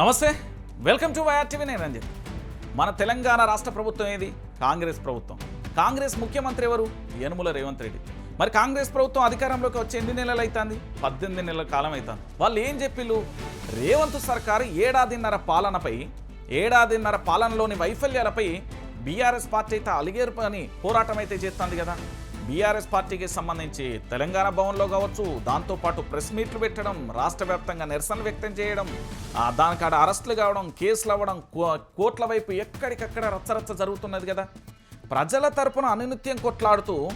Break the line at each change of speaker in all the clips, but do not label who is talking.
నమస్తే. Welcome to YRTV నేను రంజిత్. మన తెలంగాణ రాష్ట్ర ప్రభుత్వం ఏది? కాంగ్రెస్ ప్రభుత్వం. కాంగ్రెస్ ముఖ్యమంత్రి ఎవరు? యనుమల రేవంత్ రెడ్డి. మరి కాంగ్రెస్ ప్రభుత్వం అధికారంలోకి వచ్చి ఎన్ని నెలలు అవుతుంది పద్దెనిమిది నెలల కాలం అవుతుంది వాళ్ళు ఏం చెప్పిళ్ళు? రేవంత్ సర్కారు ఏడాదిన్నర పాలనపై ఏడాదిన్నర పాలనలోని వైఫల్యాలపై బీఆర్ఎస్ పార్టీ అయితే అలిగేరు పని పోరాటం అయితే చేస్తుంది కదా. బీఆర్ఎస్ పార్టీకి సంబంధించి తెలంగాణ భవన్లో కావచ్చు దాంతోపాటు ప్రెస్ మీట్లు పెట్టడం రాష్ట్ర వ్యాప్తంగా నిరసన వ్యక్తం చేయడం దానికాడ అరెస్టులు కావడం కేసులు అవ్వడం కో- వైపు ఎక్కడికక్కడ రచ్చరచ్చ జరుగుతున్నది కదా. ప్రజల తరపున అనునిత్యం కొట్లాడుతూ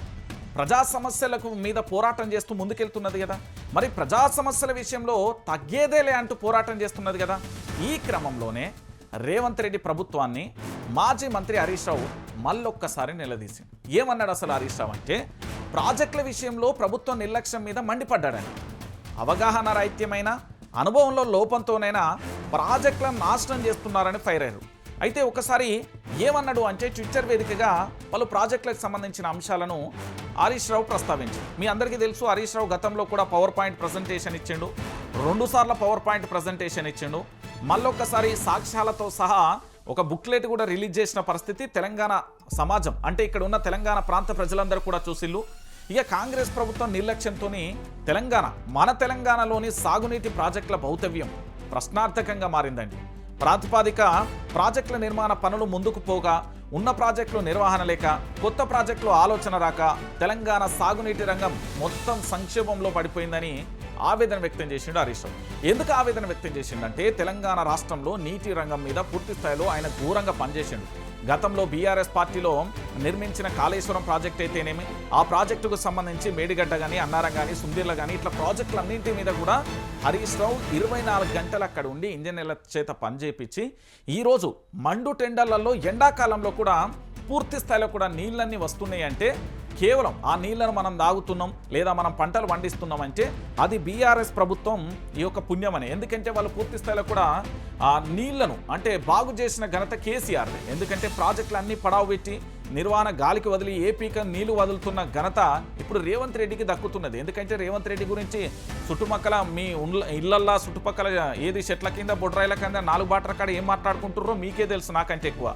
ప్రజా సమస్యలకు మీద పోరాటం చేస్తూ ముందుకెళ్తున్నది కదా. మరి ప్రజా సమస్యల విషయంలో తగ్గేదేలే అంటూ పోరాటం చేస్తున్నది కదా. ఈ క్రమంలోనే రేవంత్ రెడ్డి ప్రభుత్వాన్ని మాజీ మంత్రి హరీష్ రావు మళ్ళొక్కసారి నిలదీసింది. ఏమన్నాడు అసలు హరీష్ రావు అంటే ప్రాజెక్టుల విషయంలో ప్రభుత్వం నిర్లక్ష్యం మీద మండిపడ్డాడని. అవగాహన రాహిత్యమైన అనుభవంలో లోపంతోనైనా ప్రాజెక్టులను నాశనం చేస్తున్నారని ఫైర్ అయ్యారు. అయితే ఒకసారి ఏమన్నాడు అంటే ట్విట్టర్ వేదికగా పలు ప్రాజెక్టులకు సంబంధించిన అంశాలను హరీష్ రావు ప్రస్తావించారు. మీ అందరికీ తెలుసు హరీష్ రావు గతంలో కూడా పవర్ పాయింట్ ప్రజెంటేషన్ ఇచ్చిండు. రెండుసార్లు పవర్ పాయింట్ ప్రజెంటేషన్ ఇచ్చిండు. మళ్ళొక్కసారి సాక్ష్యాలతో సహా ఒక బుక్లెట్ కూడా రిలీజ్ చేసిన పరిస్థితి తెలంగాణ సమాజం. అంటే ఇక్కడ ఉన్న తెలంగాణ ప్రాంత ప్రజలందరూ కూడా చూసిల్లు. ఇక కాంగ్రెస్ ప్రభుత్వం నిర్లక్ష్యంతో తెలంగాణ మన తెలంగాణలోని సాగునీటి ప్రాజెక్టుల భౌతవ్యం ప్రశ్నార్థకంగా మారిందండి. ప్రాతిపాదిక ప్రాజెక్టుల నిర్మాణ పనులు ముందుకు పోగా ఉన్న ప్రాజెక్టులు నిర్వహణ లేక కొత్త ప్రాజెక్టులు ఆలోచన రాక తెలంగాణ సాగునీటి రంగం మొత్తం సంక్షోభంలో పడిపోయిందని ఆవేదన వ్యక్తం చేసిండు హరీష్ రావు. ఎందుకు ఆవేదన వ్యక్తం చేసిండంటే తెలంగాణ రాష్ట్రంలో నీటి రంగం మీద పూర్తి స్థాయిలో ఆయన ఘోరంగా పనిచేసిండు. గతంలో బీఆర్ఎస్ పార్టీలో నిర్మించిన కాళేశ్వరం ప్రాజెక్ట్ అయితేనేమి ఆ ప్రాజెక్టుకు సంబంధించి మేడిగడ్డ కానీ అన్నారం కానీ సుందీర్ల కానీ ఇట్లా ప్రాజెక్టులన్నింటి మీద కూడా హరీష్ రావు ఇరవై నాలుగు గంటలు అక్కడ ఉండి ఇంజనీర్ల చేత పనిచేపించి ఈరోజు మండు టెండర్లలో ఎండాకాలంలో కూడా పూర్తి స్థాయిలో కూడా నీళ్ళన్నీ వస్తున్నాయి అంటే కేవలం ఆ నీళ్ళను మనం తాగుతున్నాం లేదా మనం పంటలు పండిస్తున్నాం అంటే అది బీఆర్ఎస్ ప్రభుత్వం ఈ యొక్క పుణ్యమని. ఎందుకంటే వాళ్ళు పూర్తి స్థాయిలో కూడా ఆ నీళ్ళను అంటే బాగు చేసిన ఘనత కేసీఆర్ది. ఎందుకంటే ప్రాజెక్టులు అన్నీ పడావు పెట్టి నిర్వహణ గాలికి వదిలి ఏపీకి నీళ్ళు వదులుతున్న ఘనత ఇప్పుడు రేవంత్ రెడ్డికి దక్కుతున్నది. ఎందుకంటే రేవంత్ రెడ్డి గురించి చుట్టుపక్కల మీ ఇళ్ళల్లా చుట్టుపక్కల ఏది చెట్ల కింద బొడ్రాయిల కింద నాలుగు బాటల కాడ ఏం మాట్లాడుకుంటుర్రో మీకే తెలుసు నాకంటే ఎక్కువ.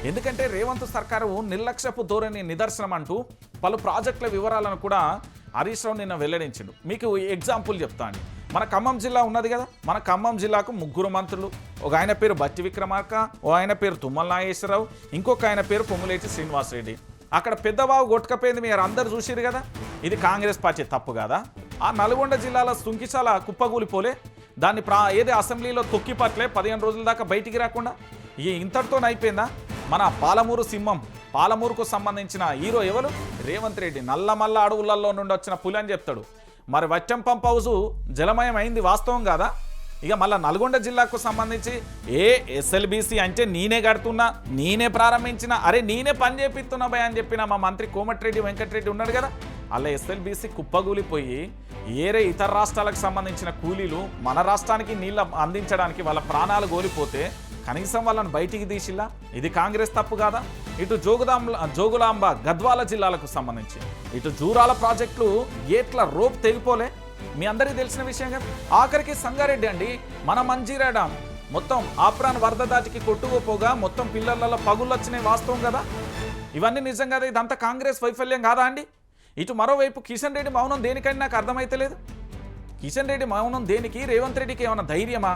ఎందుకంటే రేవంత్ సర్కారు నిర్లక్ష్యపు ధోరణి నిదర్శనం అంటూ పలు ప్రాజెక్టుల వివరాలను కూడా హరీష్ రావు నిన్న వెల్లడించిండు. మీకు ఎగ్జాంపుల్ చెప్తాను మన ఖమ్మం జిల్లా ఉన్నది కదా? మన ఖమ్మం జిల్లాకు ముగ్గురు మంత్రులు. ఒక ఆయన పేరు బట్టి విక్రమార్క ఓ ఆయన పేరు తుమ్మల నాగేశ్వరరావు ఇంకొక ఆయన పేరు పొంగులేటి శ్రీనివాసరెడ్డి. అక్కడ పెద్దబాబు కొట్టుకపోయింది మీరు అందరు చూసిరు కదా? ఇది కాంగ్రెస్ పార్టీ తప్పు కదా? ఆ నల్గొండ జిల్లాల సుంకిశాల కుప్పగూలిపోలే. దాన్ని ప్రా ఏది అసెంబ్లీలో తొక్కి పట్లే పదిహేను రోజుల దాకా బయటికి రాకుండా. ఇంతటితో అయిపోయిందా? మన పాలమూరు సింహం పాలమూరుకు సంబంధించిన హీరో ఎవరు? రేవంత్ రెడ్డి. నల్లమల్ల అడవులలో నుండి వచ్చిన పులి అని చెప్తాడు. మరి వట్టం పంప్ హౌస్ జలమయం అయింది వాస్తవం కాదా? ఇక మళ్ళీ నల్గొండ జిల్లాకు సంబంధించి ఏ ఎస్ఎల్బీసీ అంటే నేనే కడుతున్నా నేనే ప్రారంభించిన అరే నేనే పని చేపిస్తున్నా భయ అని చెప్పిన మా మంత్రి కోమటిరెడ్డి వెంకటరెడ్డి ఉన్నాడు కదా? అలా ఎస్ఎల్బీసీ కుప్పగూలిపోయి ఏరే ఇతర రాష్ట్రాలకు సంబంధించిన కూలీలు మన రాష్ట్రానికి నీళ్ళ అందించడానికి వాళ్ళ ప్రాణాలు కోల్పోతే కనీసం వాళ్ళని బయటికి తీసిల్లా? ఇది కాంగ్రెస్ తప్పు కాదా? ఇటు జోగుదాం జోగులాంబ గద్వాల జిల్లాలకు సంబంధించి. ఇటు జూరాల ప్రాజెక్టులు ఏట్ల రోప్ తెగిపోలే? మీ అందరికీ తెలిసిన విషయం కదా? ఆఖరికి సంగారెడ్డి అండి మన మంజీరా డ్యామ్ మొత్తం ఆప్రాన్ వరద దాటికి కొట్టుకుపోగా మొత్తం పిల్లలలో పగుళ్ళు వచ్చినాయి వాస్తవం కదా? ఇవన్నీ నిజం కదా? ఇదంతా కాంగ్రెస్ వైఫల్యం కాదా అండి? ఇటు మరోవైపు కిషన్ రెడ్డి మౌనం దేనికని నాకు అర్థమైతలేదు. కిషన్ రెడ్డి మౌనం దేనికి? రేవంత్ రెడ్డికి ఏమైనా ధైర్యమా?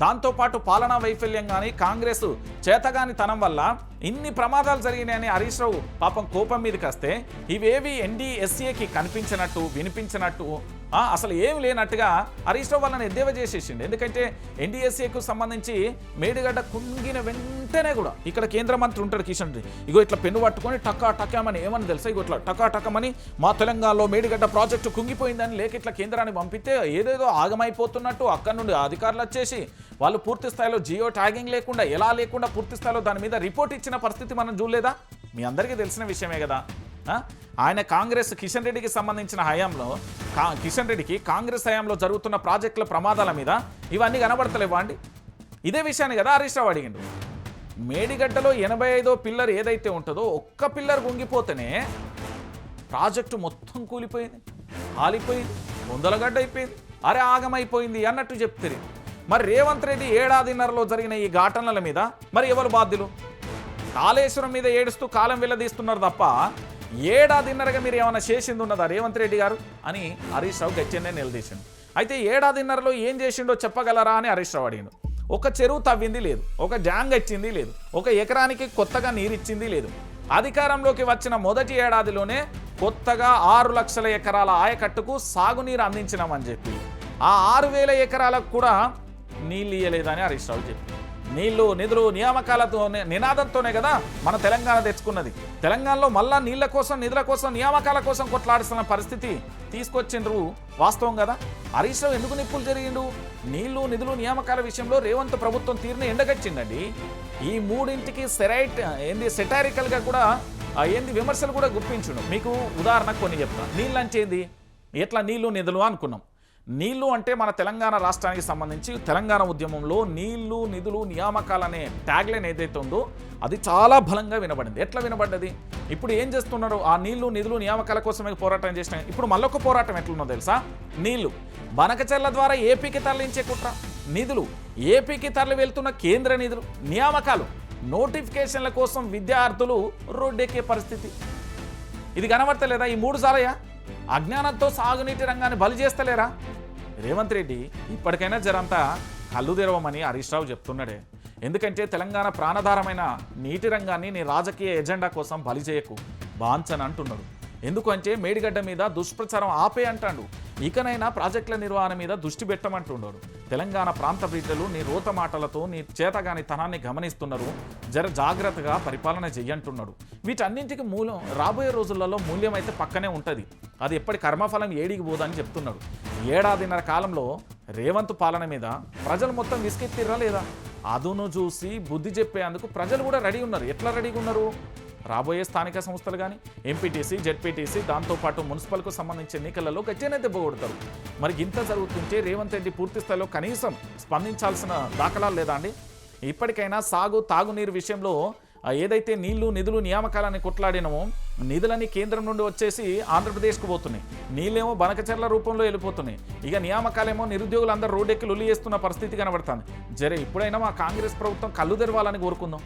దాంతోపాటు పాలనా వైఫల్యం కానీ కాంగ్రెస్ చేతగాని తనం వల్ల ఇన్ని ప్రమాదాలు జరిగినాయని హరీష్ రావు పాపం కోపం మీదకి వస్తే ఇవేవి ఎన్డీఎస్ఏకి కనిపించినట్టు వినిపించినట్టు అసలు ఏం లేనట్టుగా హరీష్ రావు వాళ్ళని ఎద్దేవా చేసేసిండు. ఎందుకంటే ఎన్డీఎస్ఏకు సంబంధించి మేడిగడ్డ కుంగిన వెంటనే కూడా ఇక్కడ కేంద్ర మంత్రి ఉంటాడు కిషన్ రెడ్డి. ఇగో ఇట్లా పెన్ను పట్టుకొని టకా టకామని ఏమని తెలుసా? ఇగో ఇట్లా టకా టకమని మా తెలంగాణలో మేడిగడ్డ ప్రాజెక్టు కుంగిపోయిందని లేక ఇట్లా కేంద్రాన్ని పంపితే ఏదేదో ఆగమైపోతున్నట్టు అక్కడ నుండి అధికారులు వచ్చేసి వాళ్ళు పూర్తి స్థాయిలో జియో ట్యాగింగ్ లేకుండా ఎలా లేకుండా పూర్తి స్థాయిలో దాని మీద రిపోర్ట్ ఇచ్చిన పరిస్థితి మనం చూడలేదా? మీ అందరికీ తెలిసిన విషయమే కదా. ఆయన కాంగ్రెస్ కిషన్ రెడ్డికి సంబంధించిన హయాంలో కా కిషన్ రెడ్డికి కాంగ్రెస్ హయాంలో జరుగుతున్న ప్రాజెక్టుల ప్రమాదాల మీద ఇవన్నీ కనబడతలేవా అండి? ఇదే విషయాన్ని కదా హరీష్ రావు అడిగిండు. మేడిగడ్డలో ఎనభై ఐదో పిల్లర్ ఏదైతే ఉంటుందో ఒక్క పిల్లర్ గుంగిపోతేనే ప్రాజెక్టు మొత్తం కూలిపోయింది ఆలిపోయింది వందలగడ్డ అయిపోయింది అరే ఆగమైపోయింది అన్నట్టు చెప్తారు మరి రేవంత్ రెడ్డి ఏడాదిన్నరలో జరిగిన ఈ ఘటనల మీద మరి ఎవరు బాధ్యులు? కాళేశ్వరం మీద ఏడుస్తూ కాలం వెళ్ళదీస్తున్నారు తప్ప ఏడాదిన్నరగా మీరు ఏమైనా చేసింది ఉన్నదా రేవంత్ రెడ్డి గారు అని హరీష్ రావు గచ్చెన్నే నిలదీసిండు. అయితే ఏడాదిన్నరలో ఏం చేసిండో చెప్పగలరా అని హరీష్ రావు అడిగిండు. ఒక చెరువు తవ్వింది లేదు ఒక డ్యాంగ్ ఇచ్చింది లేదు ఒక ఎకరానికి కొత్తగా నీరిచ్చింది లేదు. అధికారంలోకి వచ్చిన మొదటి ఏడాదిలోనే కొత్తగా ఆరు లక్షల ఎకరాల ఆయకట్టుకు సాగునీరు అందించినామని చెప్పి ఆ ఆరు వేల ఎకరాలకు కూడా నీళ్ళు ఇయ్యలేదని హరీష్ రావు చెప్పి. నీళ్ళు నిధులు నియామకాలతో నినాదంతోనే కదా మన తెలంగాణ తెచ్చుకున్నది. తెలంగాణలో మళ్ళా నీళ్ళ కోసం నిధుల కోసం నియామకాల కోసం కొట్లాడుతున్న పరిస్థితి తీసుకొచ్చిండ్రు వాస్తవం కదా? హరీష్ రావు ఎందుకు నిప్పులు జరిగిండు? నీళ్ళు నిధులు నియామకాల విషయంలో రేవంత్ ప్రభుత్వం తీరుని ఎండగచ్చిందండి ఈ మూడింటికి సెరైట్ ఏంది సెటారికల్గా కూడా ఏంది విమర్శలు కూడా గుప్పించుండు. మీకు ఉదాహరణకు కొన్ని చెప్తాను. నీళ్ళు అంటే ఏంది? ఎట్లా నీళ్ళు నిధులు అనుకున్నాం. నీళ్ళు అంటే మన తెలంగాణ రాష్ట్రానికి సంబంధించి తెలంగాణ ఉద్యమంలో నీళ్ళు నిధులు నియామకాలనే ట్యాగ్లైన్ ఏదైతే ఉందో అది చాలా బలంగా వినబడింది. ఎట్లా వినబడ్డది? ఇప్పుడు ఏం చేస్తున్నారు? ఆ నీళ్ళు నిధులు నియామకాల కోసమే పోరాటం చేసిన ఇప్పుడు మళ్ళొక పోరాటం ఎట్లున్నో తెలుసా? నీళ్ళు. బనకచెర్ల ద్వారా ఏపీకి తరలించే కుట్ర. నిధులు. ఏపీకి తరలి వెళ్తున్న కేంద్ర నిధులు. నియామకాలు. నోటిఫికేషన్ల కోసం విద్యార్థులు రోడ్డెక్కే పరిస్థితి. ఇది కనబడతలేదా? ఈ మూడు సారయ్యా అజ్ఞానంతో సాగునీటి రంగాన్ని బలి చేస్తలేరా? రేవంత్ రెడ్డి ఇప్పటికైనా జరంతా కళ్ళు తెరవమని హరీష్ రావు చెప్తున్నాడే. ఎందుకంటే తెలంగాణ ప్రాణధారమైన నీటి రంగాన్ని నీ రాజకీయ ఎజెండా కోసం బలి చేయకు. బాంచన్ అంటున్నాడు. ఎందుకంటే మేడిగడ్డ మీద దుష్ప్రచారం ఆపే అంటాడు. ఇకనైనా ప్రాజెక్టుల నిర్వహణ మీద దృష్టి పెట్టమంటుండడు తెలంగాణ ప్రాంత బిడ్డలు నీ రోత మాటలతో నీ చేతగాని తనాన్ని గమనిస్తున్నారు. జర జాగ్రత్తగా పరిపాలన చెయ్యంటున్నాడు. వీటన్నింటికి మూలం రాబోయే రోజులలో మూల్యం అయితే పక్కనే ఉంటుంది. అది ఎప్పటి కర్మఫలం ఏడికి పోదని చెప్తున్నాడు. ఏడాదిన్నర కాలంలో రేవంత్ పాలన మీద ప్రజలు మొత్తం విసుకెత్తిర్రా లేదా? అదును చూసి బుద్ధి చెప్పేందుకు ప్రజలు కూడా రెడీ ఉన్నారు. ఎట్లా రెడీగా ఉన్నారు? రాబోయే స్థానిక సంస్థలు కానీ ఎంపీటీసీ జెడ్పీటీసీ దాంతోపాటు మున్సిపల్కు సంబంధించిన ఎన్నికలలో గట్టిగానే దెబ్బ కొడతారు. మరి ఇంత జరుగుతుంటే రేవంత్ రెడ్డి పూర్తి స్థాయిలో కనీసం స్పందించాల్సిన దాఖలాలు లేదా అండి? ఇప్పటికైనా సాగు తాగునీరు విషయంలో ఏదైతే నీళ్ళు నిధులు నియామకాలని కొట్లాడినమో నిధులని కేంద్రం నుండి వచ్చేసి ఆంధ్రప్రదేశ్కు పోతున్నాయి. నీళ్ళేమో బనకచెర్ల రూపంలో వెళ్ళిపోతున్నాయి. ఇక నియామకాలేమో నిరుద్యోగులు అందరూ రోడ్డెక్కి లొల్లి చేస్తున్న పరిస్థితి కనబడుతుంది. జరే ఇప్పుడైనా మా కాంగ్రెస్ ప్రభుత్వం కళ్ళు తెరవాలని కోరుకుందాం.